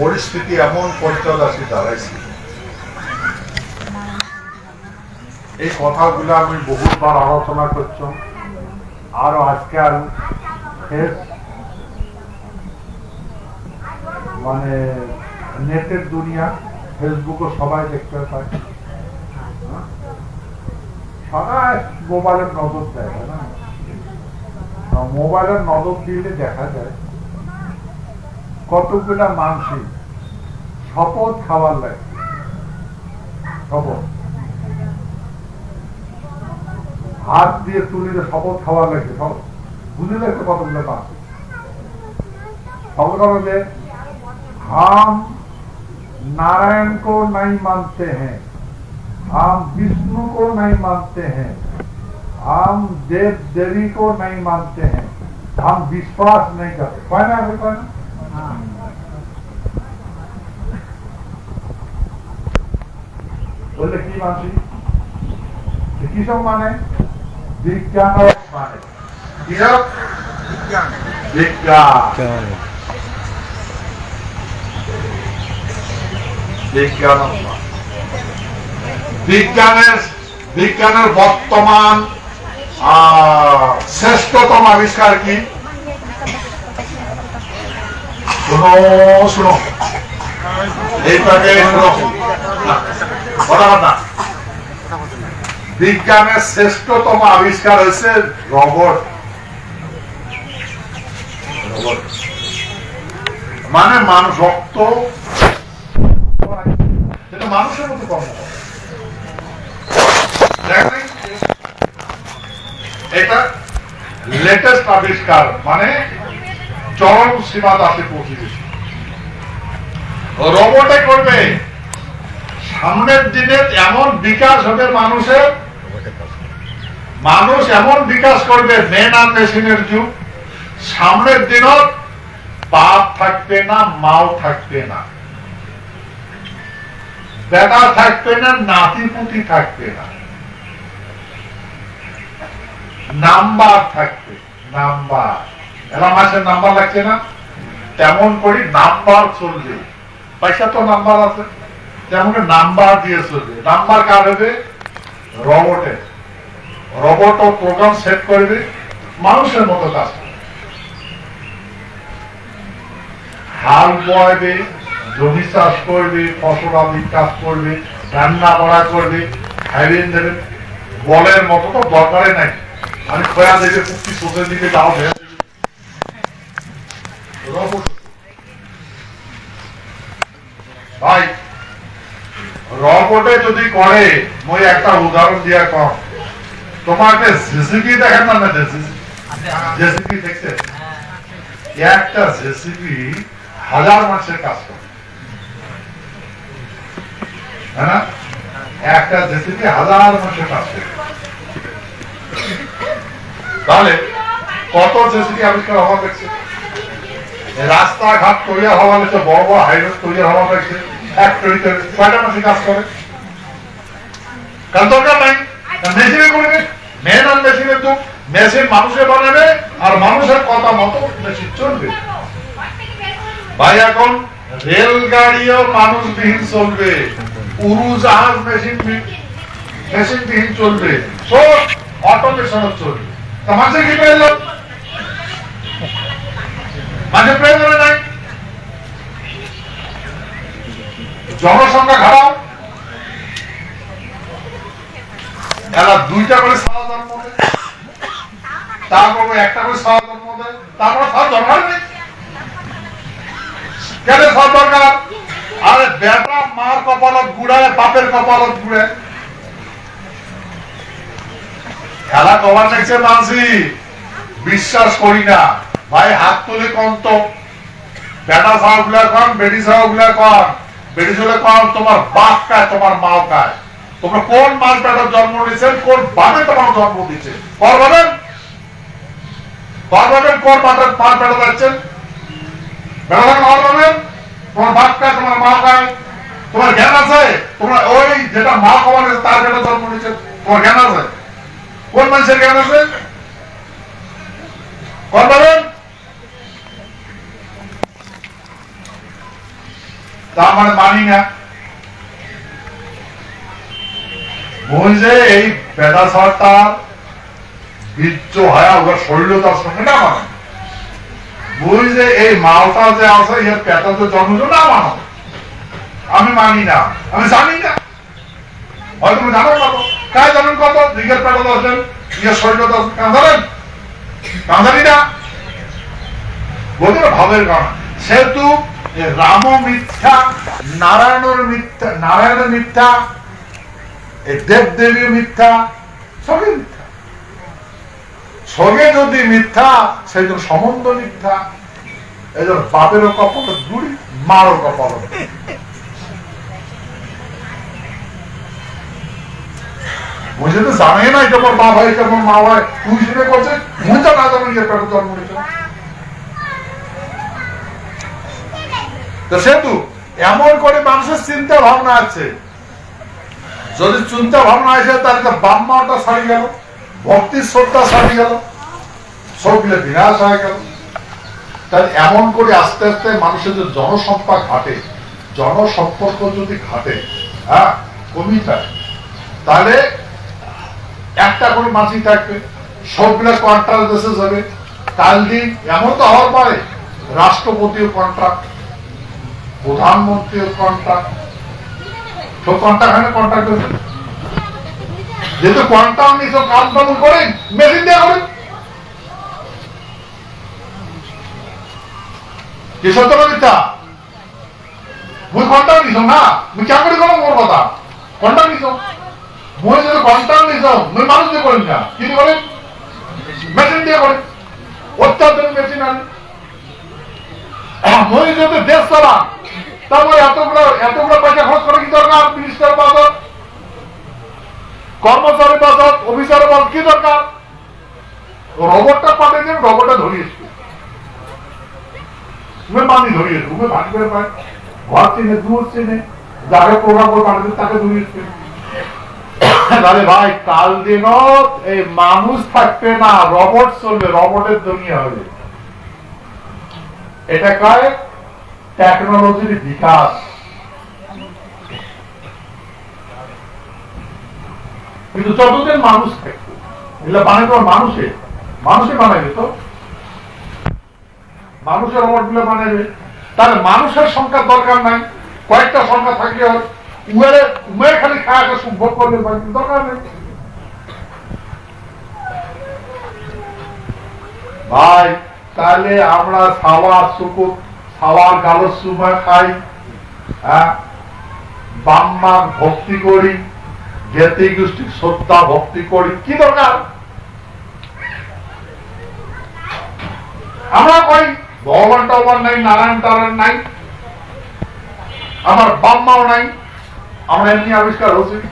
পরিস্থিতি এমন পর্যায়ে আসি দাঁড়াইছি। এই কথাগুলো আমি বহুবার আলোচনা করছি আর আজকাল মানে নেটের দুনিয়া, ফেসবুকও সবাই দেখতে পায়? সবাই মোবাইলের নজর দেয় না? মোবাইলের নজর দিলে দেখা যায়। কতগুলা মানসিক শপথ খাওয়ার লাগে শপথ হাত দিয়ে তুলিলে শপথ খাওয়ার লাগে সব বুঝে লাগছে কতগুলো মানসিক শপথ হবে যে हम नारायण को नहीं मानते हैं हम विष्णु को नहीं मानते हैं हम देव देवी को नहीं मानते हैं हम विश्वास नहीं करते कौन है अभी कौन বললে কি মানছি মানে বিজ্ঞান মানে বিজ্ঞান বিজ্ঞান বিজ্ঞানের বিজ্ঞানের বর্তমান শ্রেষ্ঠতম আবিষ্কার কি এইটাকে কথা বিজ্ঞানের শ্রেষ্ঠতম আবিষ্কার হয়েছে রবট। মানে মানুষ, রক্ত। মানুষের মতো কর্ম এটা লেটেস্ট আবিষ্কার মানে চরম সীমা দাসে পৌঁছে গেছে। রোবটে করবে। সামনের দিনে এমন বিকাশ হবে মানুষের। মানুষ এমন বিকাশ করবে মেন আর মেশিনের যুগ। সামনের দিনত বাপ থাকবে না, মাও থাকবে না। বেটা থাকবে না, নাতি পুতি থাকবে না। নাম্বার থাকবে, নাম্বার। মাসের নাম্বার লাগছে না। তেমন নাম্বার চলবে। পয়সা তো নাম্বার আছে। তেমন নাম্বার দিয়ে চলবে। নাম্বার কার হবে রবট। ও প্রোগ্রাম সেট করবে। মানুষের মতো কাজ হাল বয়বে, জমি চাষ করবে, ফসল আদি কাজ করবে, রান্না বাড়া করবে খাইবেন দেবেন বলের মতো তো দরকারে নাই। আমি খোয়া দেবে কুক্তি সোজের দিকে যাও ভাই রবটে যদি করে একটা উদাহরণ কম। তোমাকে দেখেন না জেসিপি? একটা জেসিপি হাজার কাজ করে। হ্যাঁ একটা জেসিপি হাজার মানুষের কাজ করে। তাহলে কত জেসিপি আবিষ্কার দেখছে রাস্তাঘাট তৈরি হওয়া হয়েছে, বড় বড় হাইওয়ে তৈরি হওয়া হয়েছে। ফ্যাক্টরিতে কয়টা মানুষ কাজ করে। কারণ দরকার নাই। মেশিনে করবে মেন আর মেশিনের তো মেশিন মানুষে বানাবে আর মানুষের কথা মতো মেশিন চলবে। ভাই, এখন রেলগাড়িও মানুষবিহীন চলবে। উড়োজাহাজ মেশিন মেশিন বিহীন চলবে। সব অটোমেশন চলবে। তা কি প্রয়োজন মানুষের প্রয়োজন নাই। জনসংখ্যা খারাপ। এরা দুইটা করে সারা দেয়। তারপর একটা করে সারা দেয়। তারপর সারা দরকার কেন সারা দরকার? আরে বেটা মার কপালত গুড়ায় বাপের কপালত গুড়ে খেলা কবার দেখছে মানসি? বিশ্বাস করি না। ভাই, হাত তুলে কম তো। বেটা তোমার বাপ কায় তোমার মাও কায় তোমরা কোন মাল জন্ম কোন ভাবে তোমার জন্ম কর কর কোন যাচ্ছেন তোমার বাপ কায় তোমার মা কায় তোমার জ্ঞান আছে? তোমার ওই যেটা মা নিয়েছে, তার পেটা জন্ম নিয়েছে। তোমার জ্ঞান আছে? কোন মানুষের জ্ঞান আছে? কর ভাবেন তার মানে মানি না। যে এই বেদা সরকার বীর্য হয় ওর শরীর তার সঙ্গে না মানে। যে এই মালটা যে আছে, এর পেটা তো জন্ম না মানো। আমি মানি না, আমি জানি না। হয়তো তুমি জানো কত কায় জানেন কত? দিকের পেটা দশেন ইয়ের শরীর দশ কেন জানেন কেন জানি না। বলতে ভাবের কারণ। সেহেতু এ রাম মিথ্যা নারায়ণের মিথ্যা নারায়ণের মিথ্যা দেব দেবীর মিথ্যা, সবই মিথ্যা। সবে যদি মিথ্যা সেই জন্য সম্বন্ধ মিথ্যা। এই জন্য কপাল দূরি মারও কপাল। বুঝে তো জানে না এটা বাবা এটা আমার মা হয়। তুই শুনে করছে মুই তো না জানো যে জন্ম নিয়েছে তো সেহেতু এমন করে মানুষের চিন্তা ভাবনা আছে। যদি চিন্তা ভাবনা আছে তাহলে তো বাম্মাটা ছাড়ি গেল, ভক্তির শ্রদ্ধা ছাড়ি গেল সবগুলো বিনাশ হয়ে গেল। তাহলে এমন করে আস্তে আস্তে মানুষের যে জনসম্পা ঘাটে, জনসম্পর্ক যদি ঘাটে হ্যাঁ কমি থাকে তাহলে একটা করে মাছি থাকবে সবগুলা কন্ট্রাক্ট দেশে যাবে। কাল দিন এমন তো হওয়ার পারে রাষ্ট্রপতিও কন্ট্রাক্ট প্রধানমন্ত্রীও কন্ট্রাক্ট তো কন্ট্রাক্ট হয় না কন্ট্রাক্ট যেহেতু কন্ট্রাক্ট নিয়ে সব কাজ কাম করেন মেশিন দিয়ে করেন। কি সত্য মিথ্যা? মুই কন্ট্রাক্ট নিছ না মুই চাকরি করো মোর কথা। কন্ট্রাক্ট নিছ মুই যদি কন্ট্রাক্ট নিছ মুই মানুষ দিয়ে করেন না। কি করেন? মেশিন দিয়ে করেন। অত্যাধুনিক মেশিন আনি। মই যদি দেশ চালা তারপরে এতগুলো এতগুলো পয়সা খরচ কি দরকার? মিনিস্টার বাদত কর্মচারী বাদত অফিসার কি দরকার? রোবটটা রোবটটা তুমি তুমি করে পায় ঘর দূর যাকে প্রোগ্রাম করে পাঠাতে তাকে ধরিয়েছে আরে ভাই, কাল দিনত এই মানুষ থাকবে না রবট চলবে রবটের দুনিয়া হবে। এটা কয় টেকনোলজির বিকাশ। কিন্তু যতদিন মানুষ এগুলো বানাই তো মানুষে। মানুষে বানাইবে তো? মানুষের রবটগুলো বানাইবে। তাহলে মানুষের সংখ্যার দরকার নাই। কয়েকটা সংখ্যা থাকলে হয়। উমেরে খালি খাওয়াকে সম্ভব করলে দরকার নেই। ভাই তাহলে আমরা খাওয়ার শুকুর খাওয়ার গালোর সময় খাই হ্যাঁ? বাম্মার ভক্তি করি জ্ঞাতি গোষ্ঠী শ্রদ্ধা ভক্তি করি, কি দরকার? আমরা কই? ভগবান টগবান নাই, নারায়ণ টারায়ণ নাই, আমার বাম্মাও নাই, আমরা এমনি আবিষ্কার হচ্ছি।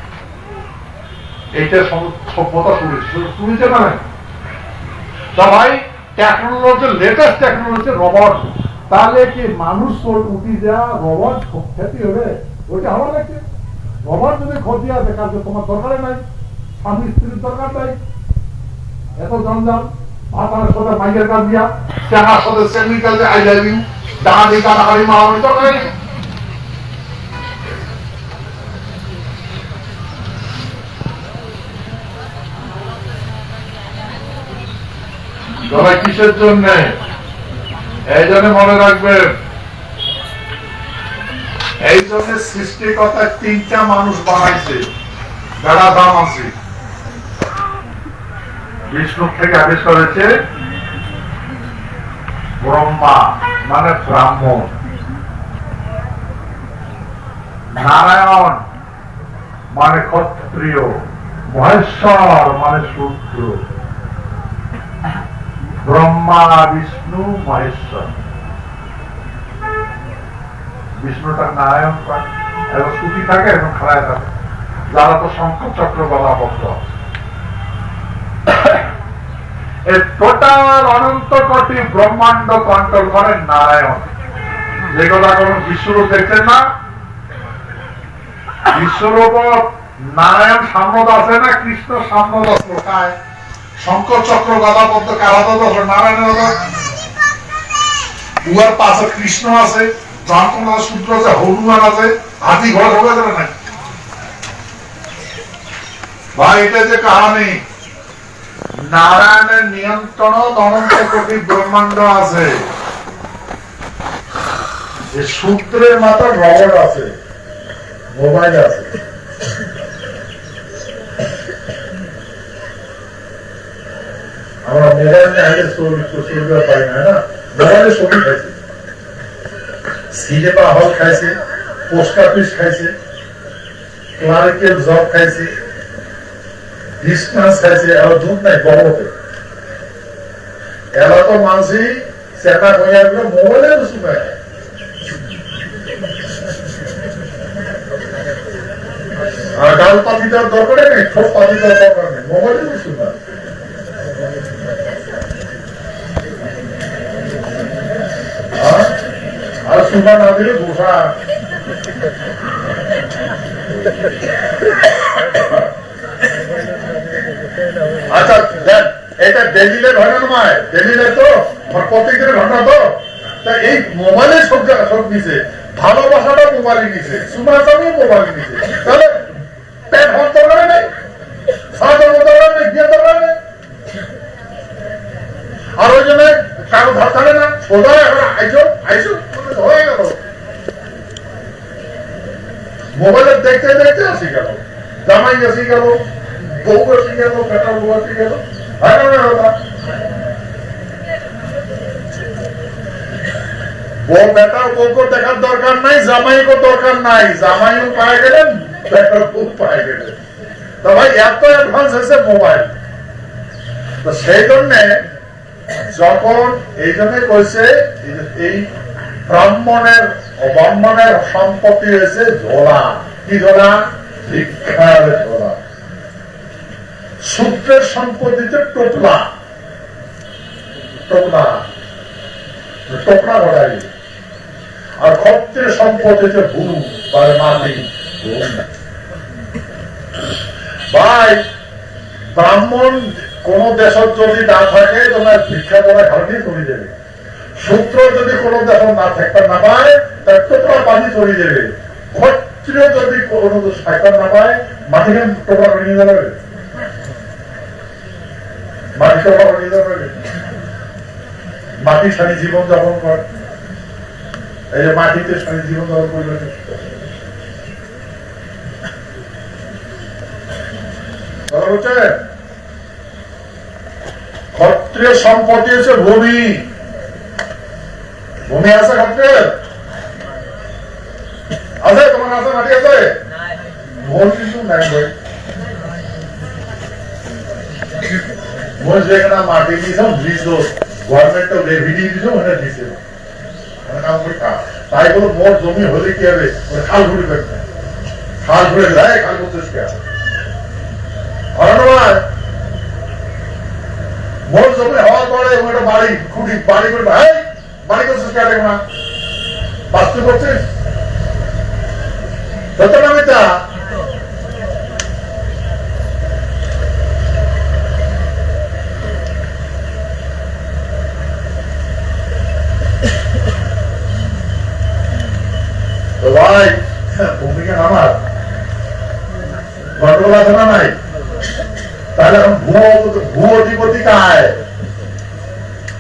এইটা সম- সভ্যতা শুনেছি। শুনেছে না? সবাই টেকনোলজি লেটেস্ট টেকনোলজি রবট তাহলে কি মানুষ উঠি যা রবট ক্ষতি হবে? ওইটা হওয়ার লাগছে রবট যদি ক্ষতি আছে কাজ তোমার দরকার নাই। স্বামী স্ত্রীর দরকার নাই। এত জঞ্জাল। ভাতার সাথে মাইয়ের কাজ দিয়া চাঙার সাথে সেমির কাজে আই লাভ ইউ ডাঙাটি কাটাকাটি মারামারি দরকার নেই। সবাই কিসের জন্য? এই জন্য মনে রাখবেন এই জন্য সৃষ্টিকর্তা তিনটা মানুষ বানাইছে। বেড়া দাম আছে। বিষ্ণু থেকে আবিষ্কার হয়েছে ব্রহ্মা মানে ব্রাহ্মণ। নারায়ণ মানে ক্ষত্রিয়। মহেশ্বর মানে শূদ্র। ব্রহ্মা, বিষ্ণু, মহেশ্বর। বিষ্ণুটা নারায়ণ পায় এবং সুতি থাকে এবং খাড়ায় থাকে। যারা তো শঙ্খ চক্র বলা ভক্ত টোটাল অনন্ত কোটি ব্রহ্মাণ্ড কন্ট্রোল করেন নারায়ণ। যে কথা কোন বিশ্বরূপ দেখছেন না? বিশ্বরূপ নারায়ণ সাম্যদ আছে না, কৃষ্ণ সাম্যদ কোথায়? শঙ্খ চক্র গদা পদ্ম কারাদ নারায়ণ উহার পাশে কৃষ্ণ আছে জনকনাথ সূত্র আছে, হনুমান আছে। হাতি ঘর হবে যাবে না। ভাই, এটা যে কাহানি? নারায়ণের নিয়ন্ত্রণ অনন্ত কোটি ব্রহ্মাণ্ড আছে। সূত্রের মাথায় রবট আছে, মোবাইল আছে। আমরা মোবাইল আগে সুবিধা পাই না না? মোবাইলে ছবি খাইছে। সিনেমা হল খাইছে, পোস্ট অফিস খাইছে ক্লারিক্যাল জব খাইছে ডিস্টেন্স খাইছে, আর দুধ নাই গরমতে। এলা তো মানসি সেটা হইয়া গেলে মোবাইলে তো শুনে আর ডাল পাতি দেওয়ার দরকার নেই, ঠোঁট পাতি দেওয়ার দরকার নেই, মোবাইলে তো শুনে সুমা না দিলে ঘোষা আচ্ছা দেখ, এটা ডেলিলে ঘটনা নয় ডেলিলে তো প্রত্যেকের ঘটনা তো। তা এই মোবাইলে সব সব নিছে। ভালোবাসাটা মোবাইলে নিছে। সুমাটাও মোবাইলে নিছে। তাহলে পেট ভর দরকার নেই সাদর দরকার নেই বিয়ে দরকার নেই আর ওই জন্য কারও ধার থাকে না। সোজা এখন আইসো আইসো হয়ে গেল মোবাইলে দেখতে দেখতে আসি গেল জামাই আসি গেল বউ আসি গেল বেটা বউ আসি গেল বউ বেটা বউকে দেখার দরকার নাই, জামাইকে দরকার নাই। জামাইও পায়ে গেলেন, বেটার বউ পায়ে গেলেন। তো ভাই, এত অ্যাডভান্স হয়েছে মোবাইল। তো সেই জন্যে যখন এই জন্য কইছে, এই ব্রাহ্মণের ব্রাহ্মণের সম্পত্তি হয়েছে ঝোলা কি ঝোলা ভিক্ষার ঝোলা সূত্রের সম্পত্তিতে টোপলা টোপলা টোপলা ঘটাই আর ক্ষত্রের সম্পত্তিতে ভূ বা ভূম। ভাই, ব্রাহ্মণ কোন দেশত যদি না থাকে, তোমার ভিক্ষা করা ঘাটি চলে যাবে সূত্র যদি কোন দেশ না থাকতে না পায় তার টোকরা পানি চলে যাবে ক্ষত্রিয় যদি কোন থাকতে না পায় মাটি কেন টোকরা করে নিয়ে যাবে মাটি করে নিয়ে যাবে মাটি সারি জীবন যাপন করে। এই যে মাটিতে সারি জীবন যাপন করবে ক্ষত্রিয় সম্পত্তি হচ্ছে ভূমি। ভূমি আছে ক্ষত্রিয় আছে, তোমার আছে মাটি আছে? ভোট কিন্তু নাই ভাই। মাটি গভর্নমেন্ট দিয়েছে মানে তাই বলো মোট জমি হলে কি হবে খাল ঘুরে ফেলবে খাল ঘুরে যায় খাল করতে কে হয় না মোট জমি হওয়ার পরে ওটা বাড়ি খুঁটি বাড়ি করে বাড়ি করছিস কে না বাস্তু করছিস? সত্য না মিথ্যা তো ভাই তাহলে এখন ভুয়ো ভুয়ো অধিপতি কায়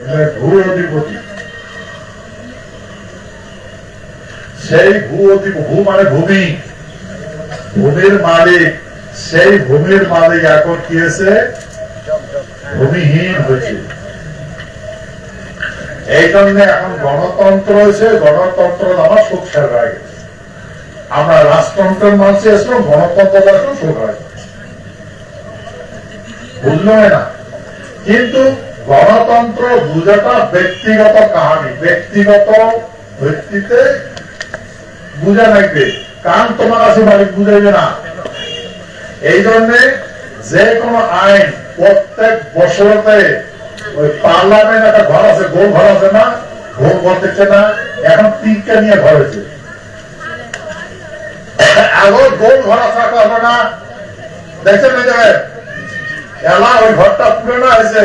এটা ভূ অধিপতি। সেই ভূ অধিপ, ভূ মানে ভূমি। ভূমির মালিক, সেই ভূমির মালিক এখন কি হয়েছে? ভূমিহীন হয়েছে। এই জন্য এখন গণতন্ত্র হয়েছে, গণতন্ত্র আমার সুখ গেছে আমরা রাজতন্ত্রের মানুষ এসলো গণতন্ত্র আসলো সুখ হয়ে না। কিন্তু গণতন্ত্র বুঝাটা ব্যক্তিগত কাহানি। ব্যক্তিগত ভিত্তিতে বুঝা লাগবে। কান তোমার কাছে বাড়ি বুঝাইবে না। এই জন্য যে কোনো আইন প্রত্যেক বছরতে ওই পার্লামেন্ট একটা ঘর আছে, গোল ঘর আছে না? গোল ঘর দেখছে না? এখন তিনটা নিয়ে ঘর হয়েছে। আগর গোল ঘর আছে একটা না। দেখছেন ওই জায়গায়? এলা ওই ঘরটা পুরনো হয়েছে।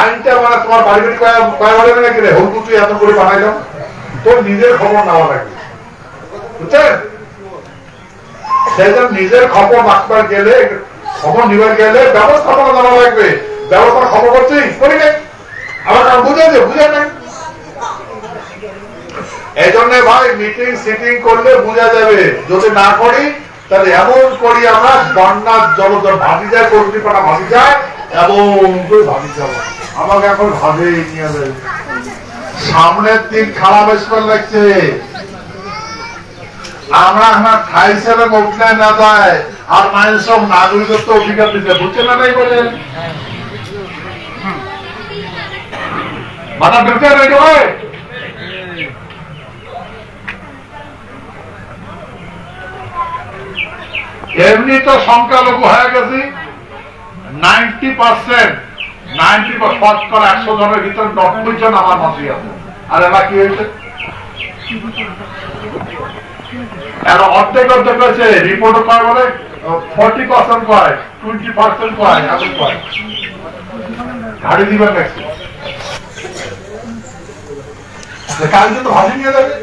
আইনটা মানে তোমার বাড়ি বাড়ি বাড়ি নাকি রে? তুই এত করে বানাইলাম তোর নিজের খবর নেওয়া লাগবে বুঝছেন? নিজের খবর রাখবার গেলে, খবর নিবার গেলে ব্যবস্থাপনা লাগবে। ব্যবস্থা খবর করছি? করি নাই? আমার বুঝে বুঝে নাই? এই জন্য ভাই মিটিং সিটিং করলে বোঝা যাবে। যদি না করি, তাহলে এমন করি আমরা বন্যার জল ভাবি যায় যায়। সামনের দিন খারাপ স্পেল লাগছে। আমরা আমার ঠাই না আর মানুষ সব নাগরিকত্ব অধিকার দিতে না নাই বলে। এমনি তো সংখ্যালঘু হয়ে গেছি। নাইনটি পার্সেন্ট, নাইনটি শতকরা একশো জনের ভিতরে নব্বই জন আমার মতই আছে। আর এবার কি হয়েছে? এরা অর্ধেক অর্ধেক হয়েছে রিপোর্ট কয় বলে ফর্টি পার্সেন্ট কয় টোয়েন্টি পার্সেন্ট কয় এমন কয় গাড়ি দিবেন দেখছি কালকে তো ভাজি নিয়ে যাবে।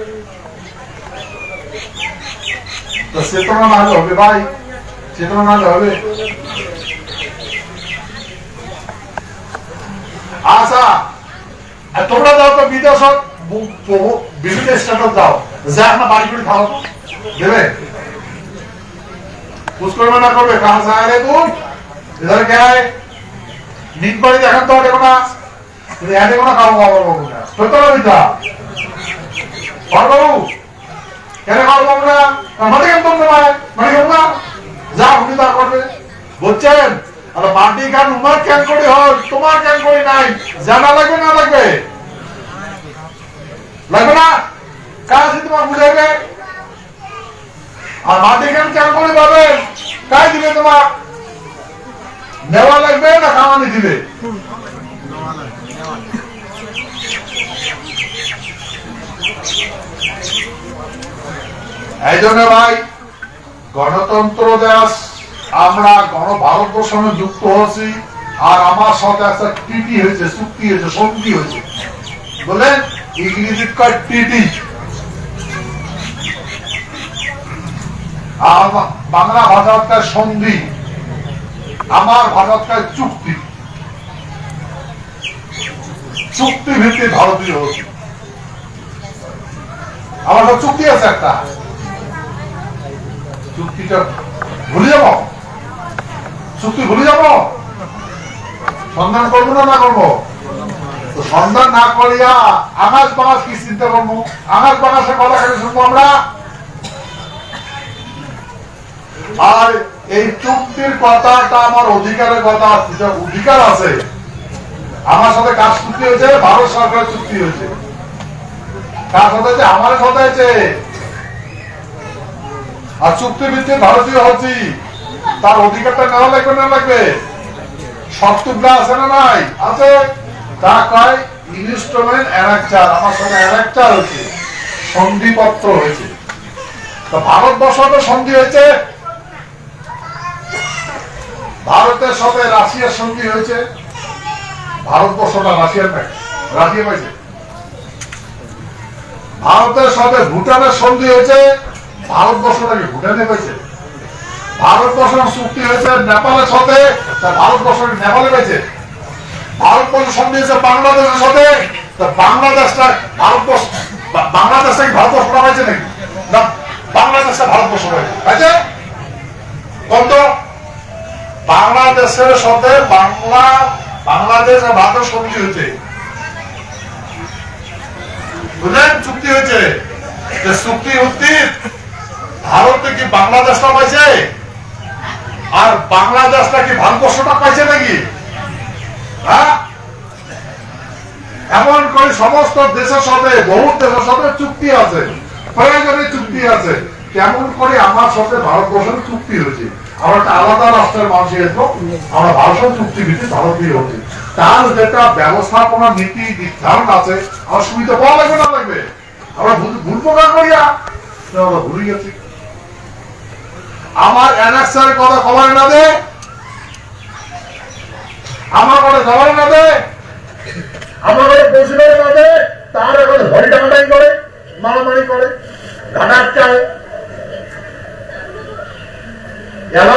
তো চেতনা না হলে হবে ভাই, চেতনা না হলে হবে। আচ্ছা আর তোমরা যাও তো বিদেশ বিভিন্ন স্টেটত যাও যা আপনার বাড়ি করে খাও দেবে कुछ करवे ना करवे कहां से आए रे तू इधर क्या है नींद पड़ी देखन तो देखो ना तुम यहाँ देखो ना खाओ बाबू बाबू ना तो तो नहीं था और बाबू क्या रे खाओ बाबू ना मत কেন তোমরা ভাই মানে কেন না যা উনি তা করবে বুঝছেন আর মাটি গান উমার কেন করি হয় তোমার কেন করি নাই। জানা লাগবে না না? কাজ তোমার আর মাটি কেন করে পাবেন কাই দিবে তোমার? নেওয়া লাগবে না দিবে? এই জন্য ভাই, গণতন্ত্র দেশ আমরা গণ ভারতবর্ষ সঙ্গে যুক্ত হয়েছি, আর আমার সাথে একটা টিটি হয়েছে, চুক্তি হয়েছে সন্ধি হয়েছে। বলে ইংরেজি টিটি আর বাংলা ভাষার সন্ধি? আমার ভাষার চুক্তি। চুক্তি ভিত্তিক ভারতীয় হচ্ছে আমার চুক্তি আছে একটা। চুক্তিটা ভুলে যাব। চুক্তি ভুলে যাব? সন্ধান করব না না করব? সন্ধান না করিয়া আকাশ বাগাস কি চিন্তা করব? আকাশ বাগাসের কথা খালি শুনব আমরা? আর এই চুক্তির কথাটা আমার অধিকারের কথা যেটা অধিকার আছে। আমার সাথে কাজ চুক্তি হয়েছে? ভারত সরকারের চুক্তি হয়েছে। কার সাথে হয়েছে? আমার সাথে হয়েছে। আর চুক্তি ভিত্তিক ভারতীয় হচ্ছি। তার অধিকারটা নেওয়া লাগবে, না লাগবে? শর্তগুলা আছে না নাই? আছে? তা কয় ইনস্ট্রুমেন্ট অ্যানাকচার আমার সঙ্গে অ্যানাকচার হয়েছে। সন্ধিপত্র হয়েছে। তো ভারতবর্ষ তো সন্ধি হয়েছে। ভারতের সাথে রাশিয়ার সন্ধি হয়েছে। ভারতবর্ষটা রাশিয়ার নাই, রাশিয়া পাইছে ভারতের সাথে ভুটানের সন্ধি হয়েছে। ভারতবর্ষটাকে ভুটানে পাইছে ভারতবর্ষের চুক্তি হয়েছে নেপালের সাথে নেপালে ভারতবর্ষ সন্ধি হয়েছে বাংলাদেশের সাথে বাংলাদেশটা ভারতবর্ষ ভারতবর্ষ নাকি? না, বাংলাদেশটা ভারতবর্ষ কত বাংলাদেশের সাথে বাংলা, বাংলাদেশ আর ভারতের সন্ধি হয়েছে। বুঝলেন? চুক্তি হয়েছে। চুক্তি হচ্ছে ভারতে কি বাংলাদেশটা পাইছে। আর বাংলাদেশটা কি ভারতবর্ষটা পাইছে নাকি? হ্যাঁ? এমন করে সমস্ত দেশের সাথে বহু দেশের সাথে চুক্তি আছে, প্রয়োজনে চুক্তি আছে। কেমন করে আমার সাথে ভারতবর্ষের চুক্তি হয়েছে। আমরা একটা আলাদা রাষ্ট্রের মানুষ এসব আমরা ভারতের চুক্তি ভিত্তিক ভারতীয় হচ্ছে তার যেটা ব্যবস্থাপনা নীতি, নির্ধারণ আছে, আমার সুবিধা পাওয়া লাগবে না লাগবে? আমরা ভুল প্রকার করিয়া আমরা ভুলে গেছি। আমার অ্যানেক্সারের কথা খবর না দে আমার কথা খবর না দে আমার ঘরে পৌঁছলে কাঁদে তার এখন হরি টাকাটাই করে, মারামারি করে ঘাটার চায়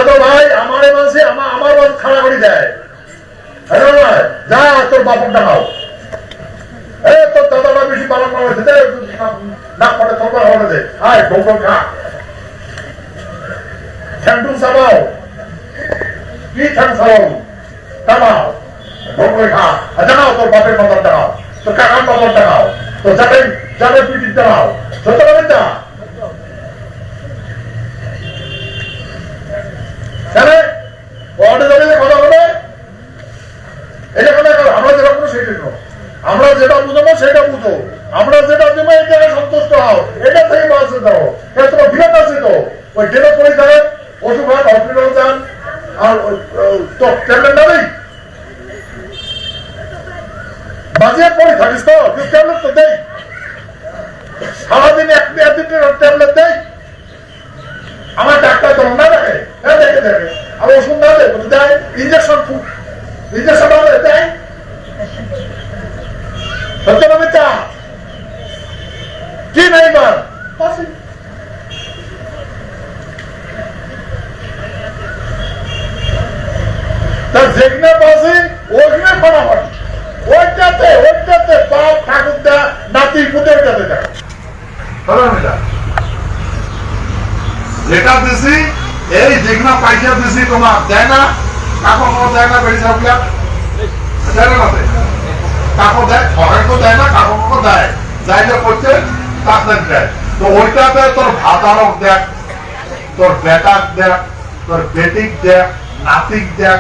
তো ভাই, আমার মাসে আমার আমার বাস খাড়া করে দেয়। হ্যাঁ ভাই, যা তোর বাপন তোর দাদাটা বেশি করা হয়েছে দে না তোর দে। আয় খা। ঠ্যান্ডু সাবাও কি ঠ্যাং সাবাও টামাও ভোগ খা জানাও তোর বাপের মতন টাকাও তোর কাকার মতন টাকাও তোর যাবে যাবে পিটির টাকাও সত্য না তাহলে ওয়ার্ডে দাঁড়িয়ে কথা বলে এটা কথা করো, আমরা যেটা করব সেটাই করো আমরা যেটা বুঝব সেটা বুঝো আমরা যেটা দেবো এই জায়গায় সন্তুষ্ট হও এটা থেকে বাঁচতে দাও এটা তোমার বিরাট আছে তো ওই ডেটা পরে থাকে ওষুধ হয় হসপিটাল যান আর ওই, ওই, তো ট্যাবলেট নেই বাজিয়ে পড়ে থাকিস তো তুই ট্যাবলেট তো দেই সারাদিন এক এক দুটো ট্যাবলেট দেই আমার ডাক্তার তো না দেখে হ্যাঁ দেখে দেখে আর ওষুধ না দেয় বলে দেয় ইঞ্জেকশন ইঞ্জেকশন হবে দেয় সত্য না মিথ্যা কি নাই বার তার যেখানে বাসি ওখানে ফাটাফাটি ওইটাতে ওইটাতে বাপ ঠাকুর দা নাতি পুতের কাছে দেখা হলো না এটা? যেটা দিছি, এই যেগুলা পয়সা দিছি তোমার, দেয় না? কাকো কোনো দেয় না বেড়ি সাহেবরা দেয়? তোর বেটাক দেখ, নাতিক দেখ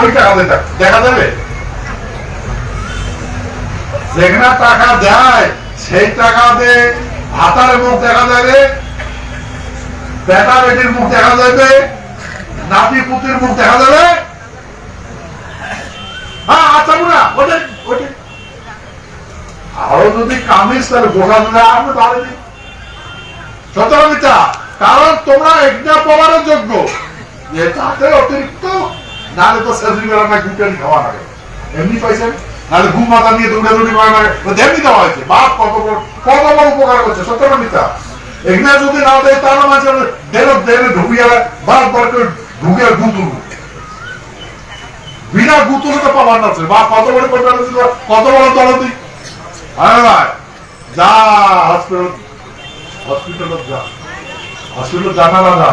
ওই টাকা দেখ? যাবে? যেখানে টাকা দেয়, সেই টাকা দিয়ে ভাতারের মুখ দেখা যাবে বেটা বেটির মুখ দেখা যাবে, নাতি পুতির মুখ দেখা যাবে। হ্যাঁ আচ্ছা আরও যদি কামিস তাহলে গোটা দিলে, আমি তাহলে সতেরো মিথ্যা, কারণ তোমরা একদম পাওয়ারের যোগ্য। যে তাতে অতিরিক্ত তো না গুটেন খাওয়া লাগে। এমনি পাইছেন? ঘুম মাথা নিয়ে দৌড়ে করা লাগে দেওয়া হয়েছে বাপ কত বড় কত বড় উপকার করছে সতেরো মিথ্যা? এখানে যদি না দেয় তাহলে মাঝে দেড় দেড়ে ঢুকিয়ে বার বার করে ঢুকে গুতুল। বিনা গুতুল তো পাবার না বা কত বড় কোটাল কত বড় দলতি? আরে ভাই, যা হসপিটাল হসপিটালে যা। হসপিটাল জানা না যা।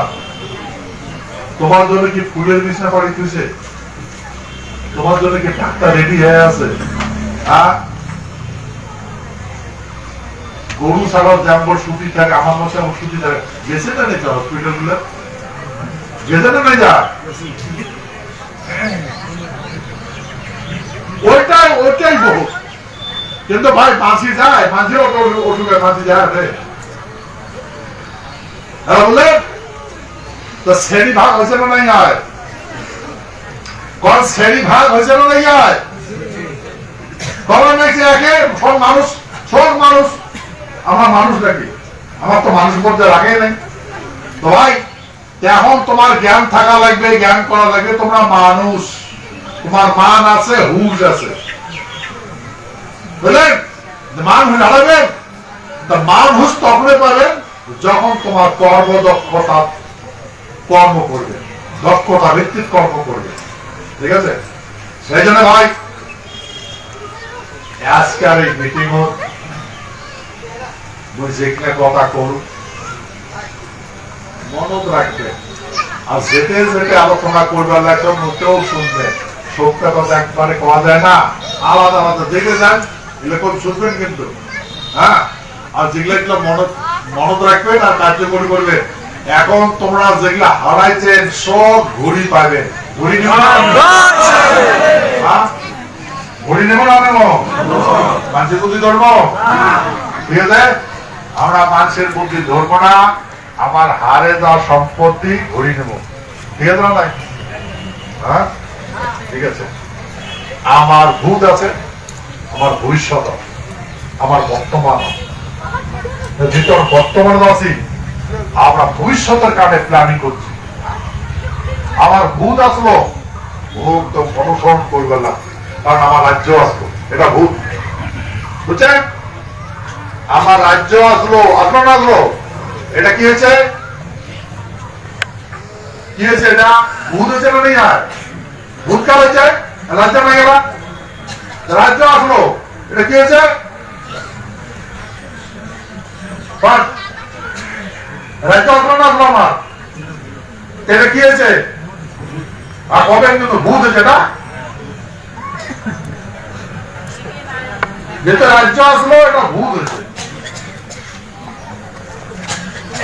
তোমার জন্য কি ফুলের বিছনা পাড়ি দিয়েছে তোমার জন্য কি ডাক্তার রেডি হয়ে আছে? হ্যাঁ? গরু, ছাগল যেমন ছুটি থাকে আমার মশা ছুটি থাকে গেছে না নাকি হসপিটালগুলো গেছে না নাই যা ওইটাই ওইটাই বহু কিন্তু ভাই মাঝি যায়। মাঝি অসুখে মাঝি যায় রে। হ্যাঁ বললেন তো শ্রেণি ভাগ হয়েছে না নাই আয়? কোন শ্রেণি ভাগ হয়েছে না নাই আয়? কবে নাকি একে, সব মানুষ সব মানুষ আমার মানুষ নাকি? আমার তো মানুষ বলতে লাগে নাই। তো ভাই এখন তোমার জ্ঞান থাকা লাগবে, জ্ঞান করা লাগবে, তোমরা মানুষ। তোমার মান আছে, হুশ আছে। বুঝলেন? মান হারাবেন মান হুশ তখনই পাবেন যখন তোমার কর্ম দক্ষতা কর্ম করবে। দক্ষতা ভিত্তিক কর্ম করবে। ঠিক আছে? সেই জন্য ভাই, আজকের এই মিটিং মুই যেখানে কথা মনত আর যেতে যেতে আলোচনা করবার সবটা কথা একবারে যায় না আলাদা আলাদা দেখে যান এরকম শুনবেন কিন্তু হ্যাঁ আর যেগুলো এগুলো মনত মনত কার্যকরী এখন তোমরা যেগুলা হারাইছেন সব ঘুরি পাবে ঘুরি নেব না হ্যাঁ? ঘুরি নেব না ধর্ম ঠিক আছে আমরা মানুষের বুদ্ধি ধরবো না, আমার হারে দেওয়া সম্পত্তি ঘুরি নেব। ঠিক আছে না ভাই? হ্যাঁ? ঠিক আছে। আমার ভূত আছে, আমার ভবিষ্যৎ আমার বর্তমান। যেহেতু আমরা বর্তমানে আছি, আমরা ভবিষ্যতের কারণে প্ল্যানিং করছি। আমার ভূত আসলো, ভূত তো অনুসরণ করবে না, কারণ আমার রাজ্য আসলো। এটা ভূত। বুঝছেন? আমার রাজ্য আসলো আসলো না আসলো? এটা কি হয়েছে? কি হয়েছে এটা? ভূত হয়েছে না নেই আর? ভূত কার হয়েছে? রাজ্য না গেল? রাজ্য আসলো। এটা কি হয়েছে? রাজ্য আসলো না আসলো আমার? এটা কি হয়েছে? আর কবে কিন্তু ভূত হয়েছে না? যেটা রাজ্য আসলো, এটা ভূত হয়েছে।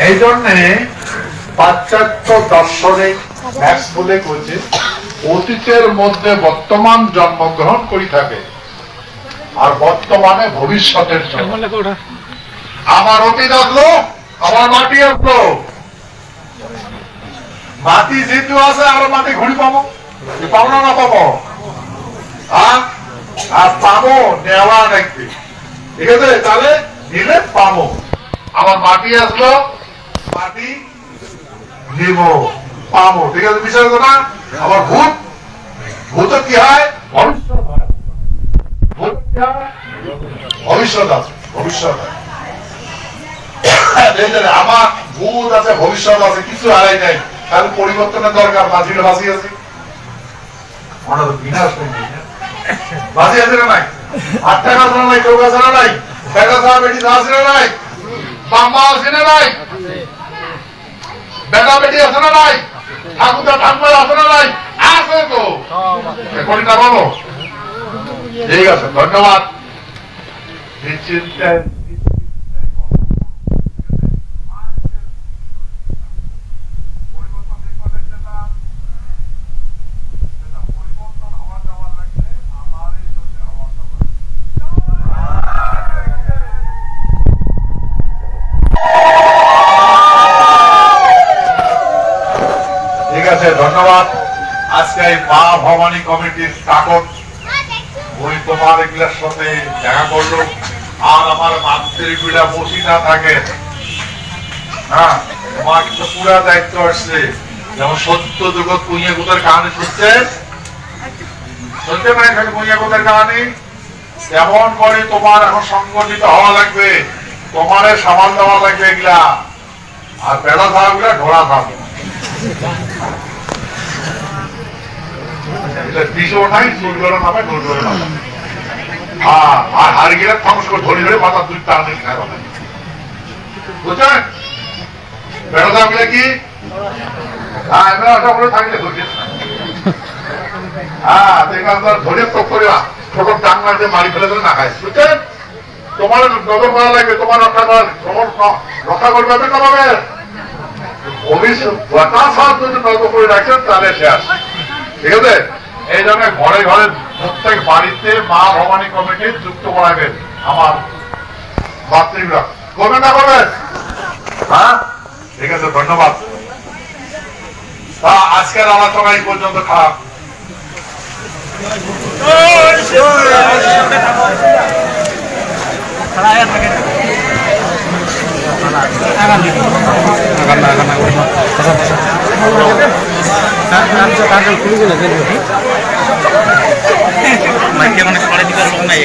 এই জন্যে পাশ্চাত্য দর্শনে বলে কইছে অতীতের মধ্যে বর্তমান জন্মগ্রহণ করি থাকে আর বর্তমানে ভবিষ্যতের জন্ম আমার অতীত আসলো আমার মাটি আসলো মাটি যেহেতু আছে আর মাটি ঘুরি পাবো। পাবো না না পাবো? আর পাবো নেওয়া দেখবে ঠিক আছে? তাহলে নিলে পাবো। আমার মাটি আসলো মাটি নিব, পাবো। ঠিক আছে বিষয় না আমার ভূত? ভূত কি হয়? ভবিষ্যৎ হয়। ভূত কি হয়? ভবিষ্যৎ আছে। ভবিষ্যৎ আমার ভূত আছে, ভবিষ্যৎ আছে, কিছু হারাই নাই। তাহলে পরিবর্তনের দরকার মাঝির বাজি আছে। বাজি আছে না নাই? আট টাকা নাই চৌক আছে না নাই? বেটা সাহা বেটি আছে না নাই? বাম্মা আছে না নাই? বেটা বেটি আছে না নাই? ঠাকুরদা ঠাকুর আছে না নাই? আছে তো। কোনটা বলো। ঠিক আছে ধন্যবাদ। নিশ্চিন্তে ঠিক আছে ধন্যবাদ। আজকে এই মা ভবানী কমিটির কাগজ ওই তোমার এগুলার সাথে দেখা করল। আর আমার মাতৃগুলা বসি না থাকে। হ্যাঁ তোমার দায়িত্ব আসছে। যেমন সত্য কুইয়া কোথার কাহানি শুনতে খালি কুইয়া কোথার কাহানি? তেমন করে তোমার এখন সংগঠিত হওয়া লাগবে, তোমারে সামাল দেওয়া লাগবে এগুলা। আর বেড়া থাকগুলা ঢোড়া থাকবে বিষও নাই হ্যাঁ হ্যাঁ হ্যাঁ মারি ফেলে না খায়। বুঝছেন? তোমার নজর করা লাগবে, তোমার রক্ষা রক্ষা করবে হবে কমাবে ভবিষ্যৎ বাতাস যদি নজর করে রাখেন, তাহলে শেষ ঠিক আছে? এই জন্য ঘরে ঘরে প্রত্যেক বাড়িতে মা ভবানী কমিটি যুক্ত করাবেন আমার মাতৃগুলা করবেন না করবেন? হ্যাঁ? ঠিক আছে, ধন্যবাদ। আজকের আলোচনা এই পর্যন্ত খারাপ। মাইকে মানে সরে দিবার লোক নাই